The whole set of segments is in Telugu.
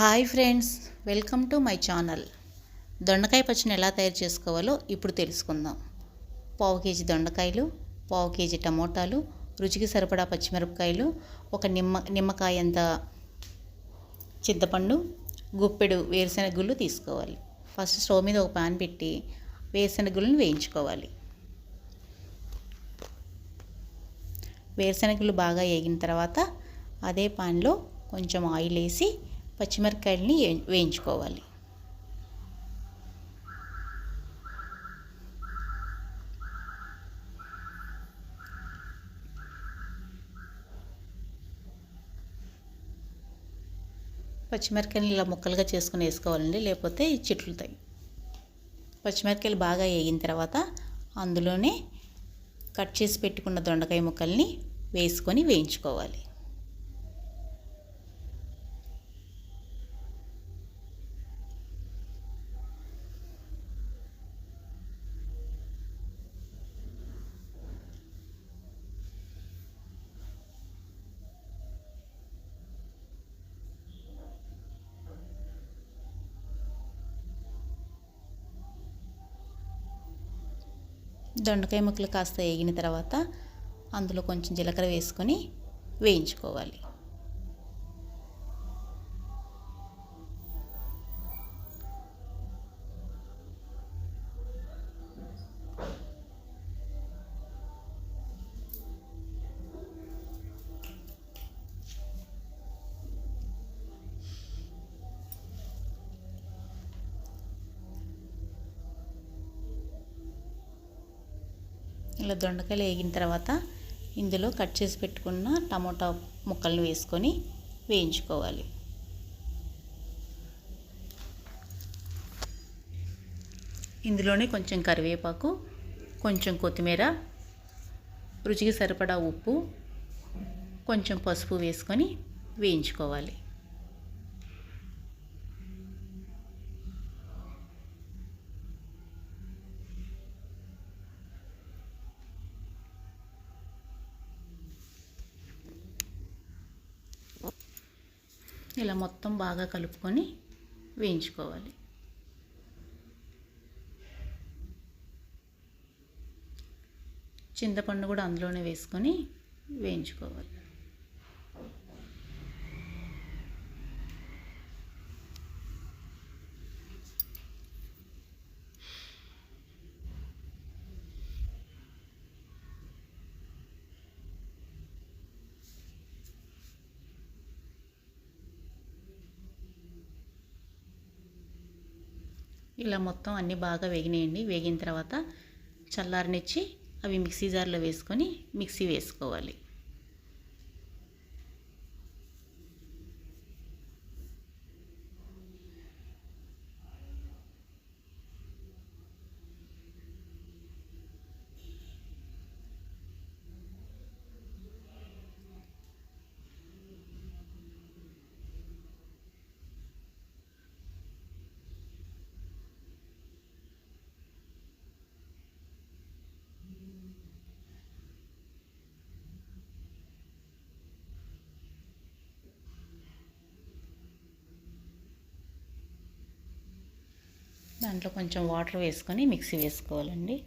Hi friends welcome to my channel. దొండకాయ పచ్చడిని ఎలా తయారు చేసుకోవాలో ఇప్పుడు తెలుసుకుందాం. పావు కేజీ దొండకాయలు పావు కేజీ టమోటాలు రుచికి సరిపడా పచ్చిమిరపకాయలు ఒక నిమ్మ నిమ్మకాయ అంత చింతపండు గుప్పెడు వేరుశెనగ గుళ్ళు తీసుకోవాలి. ఫస్ట్ స్టవ్ మీద ఒక పాన్ పెట్టి వేరుశెనగ గుళ్ళని వేయించుకోవాలి. వేరుశెనగలు బాగా వేగిన తర్వాత అదే పాన్లో కొంచెం ఆయిల్ వేసి పచ్చిమిరపకాయలని వేయించుకోవాలి. పచ్చిమిరపకాయలు ఇలా ముక్కలుగా చేసుకుని వేసుకోవాలండి లేకపోతే చిట్లుతాయి. పచ్చిమిరపకాయలు బాగా వేగిన తర్వాత అందులోనే కట్ చేసి పెట్టుకున్న దొండకాయ ముక్కల్ని వేసుకొని వేయించుకోవాలి. దొండకాయ ముక్కలు కాస్త వేగిన తర్వాత అందులో కొంచెం జీలకర్ర వేసుకొని వేయించుకోవాలి. ఇలా దొండకాయలు వేగిన తర్వాత ఇందులో కట్ చేసి పెట్టుకున్న టమోటా ముక్కలను వేసుకొని వేయించుకోవాలి. ఇందులోనే కొంచెం కరివేపాకు కొంచెం కొత్తిమీర రుచికి సరిపడా ఉప్పు కొంచెం పసుపు వేసుకొని వేయించుకోవాలి. ఇలా మొత్తం బాగా కలుపుకొని వేయించుకోవాలి. చింతపండు కూడా అందులోనే వేసుకొని వేయించుకోవాలి. ఇలా మొత్తం అన్నీ బాగా వేగినాయండి. వేగిన తర్వాత చల్లారనిచ్చి అవి మిక్సీ జార్లో వేసుకొని మిక్సీ వేసుకోవాలి. దాంట్లో కొంచెం వాటర్ వేసుకొని మిక్సీ వేసుకోవాలండి.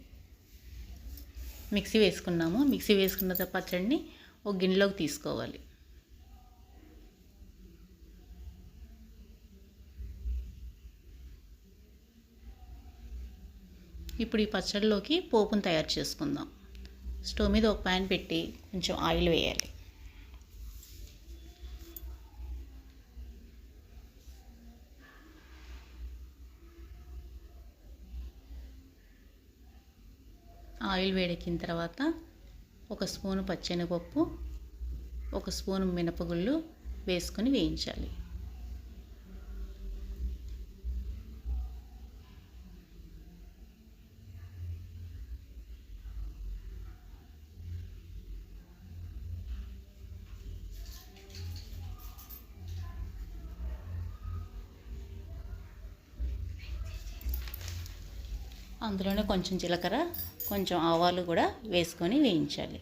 మిక్సీ వేసుకున్నాము. మిక్సీ వేసుకున్న పచ్చడిని ఒక గిన్నెలోకి తీసుకోవాలి. ఇప్పుడు ఈ పచ్చడిలోకి పోపును తయారు చేసుకుందాం. స్టవ్ మీద ఒక ప్యాన్ పెట్టి కొంచెం ఆయిల్ వేయాలి. ఆయిల్ వేడెక్కిన తర్వాత ఒక స్పూను పచ్చెనగపప్పు ఒక స్పూను మినపగుళ్ళు వేసుకొని వేయించాలి. అందులోనే కొంచెం జీలకర్ర కొంచెం ఆవాలు కూడా వేసుకొని వేయించాలి.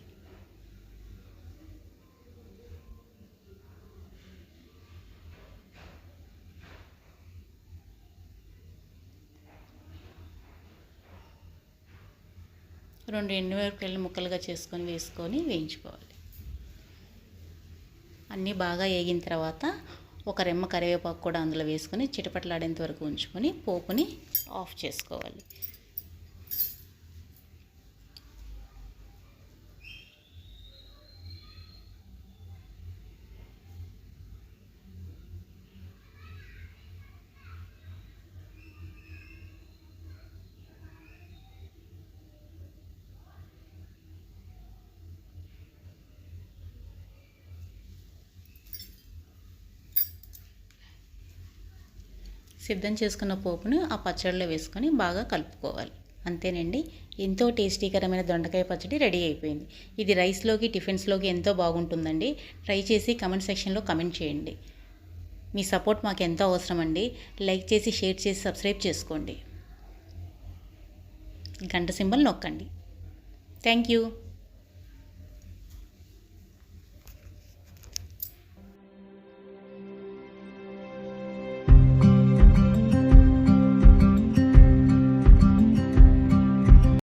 రెండు ఎండుమిరపకాయలు ముక్కలుగా చేసుకొని వేసుకొని వేయించుకోవాలి. అన్నీ బాగా వేగిన తర్వాత ఒక రెమ్మ కరివేపాకు కూడా అందులో వేసుకొని చిటపట్లాడేంత వరకు ఉంచుకొని పోపుని ఆఫ్ చేసుకోవాలి. సిద్ధం చేసుకున్న పోపును ఆ పచ్చడిలో వేసుకొని బాగా కలుపుకోవాలి. అంతేనండి. ఎంతో టేస్టీకరమైన దొండకాయ పచ్చడి రెడీ అయిపోయింది. ఇది రైస్లోకి టిఫిన్స్లోకి ఎంతో బాగుంటుందండి. ట్రై చేసి కమెంట్ సెక్షన్లో కమెంట్ చేయండి. మీ సపోర్ట్ మాకు ఎంతో అవసరం అండి లైక్ చేసి షేర్ చేసి సబ్స్క్రైబ్ చేసుకోండి. గంట సింబల్ నొక్కండి. Thank you.